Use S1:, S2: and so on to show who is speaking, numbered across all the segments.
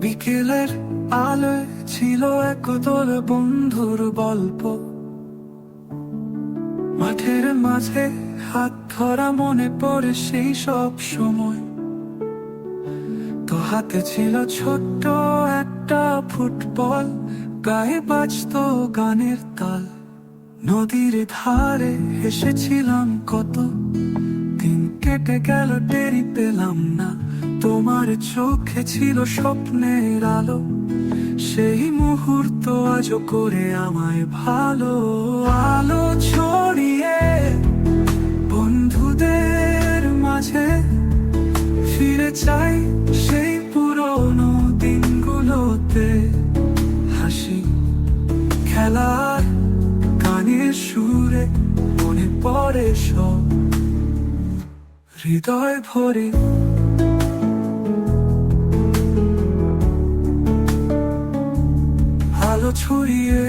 S1: বিকেলের আলোয় ছিল একদল বন্ধুর গল্প। মাঠের মাঝে হাত ধরা মনে পড়ে সেই সব সময়। তো হাতে ছিল ছোট্ট একটা ফুটবল, গায়ে বাজতো গানের তাল। নদীর ধারে এসেছিলাম কত গেল টেরি পেলাম না। তোমার চোখে ছিল স্বপ্নের আলো। সেই মুহূর্ত আজ করে আমায় ভালো আলো ছড়িয়ে বন্ধুদের মাঝে। ফিরে চাই সেই পুরনো দিনগুলোতে। হাসি, খেলার গানের সুরে মনে পড়ে সব। হৃদয় ভরে। আলো ছড়িয়ে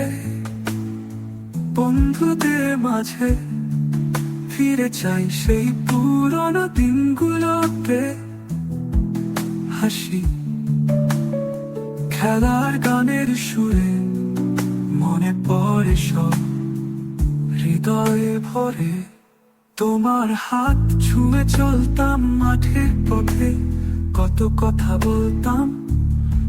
S1: বন্ধুদের মাঝে ফিরে চাই সেই পুরনো দিনগুলোতে। হাসি খেলার গানের সুরে মনে পড়ে সব, হৃদয়ে ভরে। তোমার হাত ছুঁয়ে চলতাম মাঠের পথে। কত কথা বলতাম,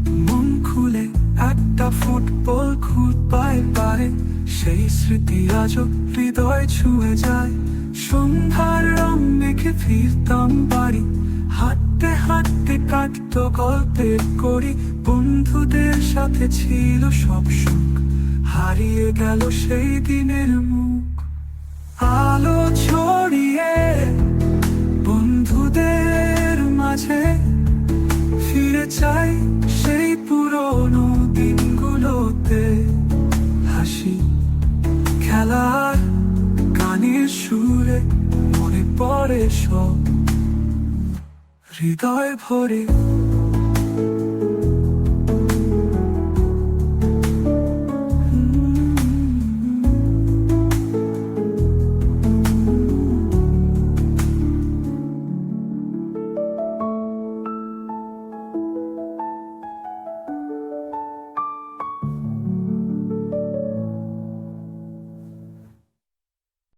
S1: মন খুলে একটা ফুটবল খুঁজবাই পারে। সেই স্মৃতি আজও হৃদয় ছুঁয়ে যায়। সন্ধ্যার রং মেখে ফিরতাম বাড়ি। হাঁটতে হাঁটতে কাটতো গল্পের করি বন্ধুদের সাথে ছিল সব সুখ। হারিয়ে গেল সেই দিনের মুখ। সুরে মনে পড়ে সব। হৃদয় ভরে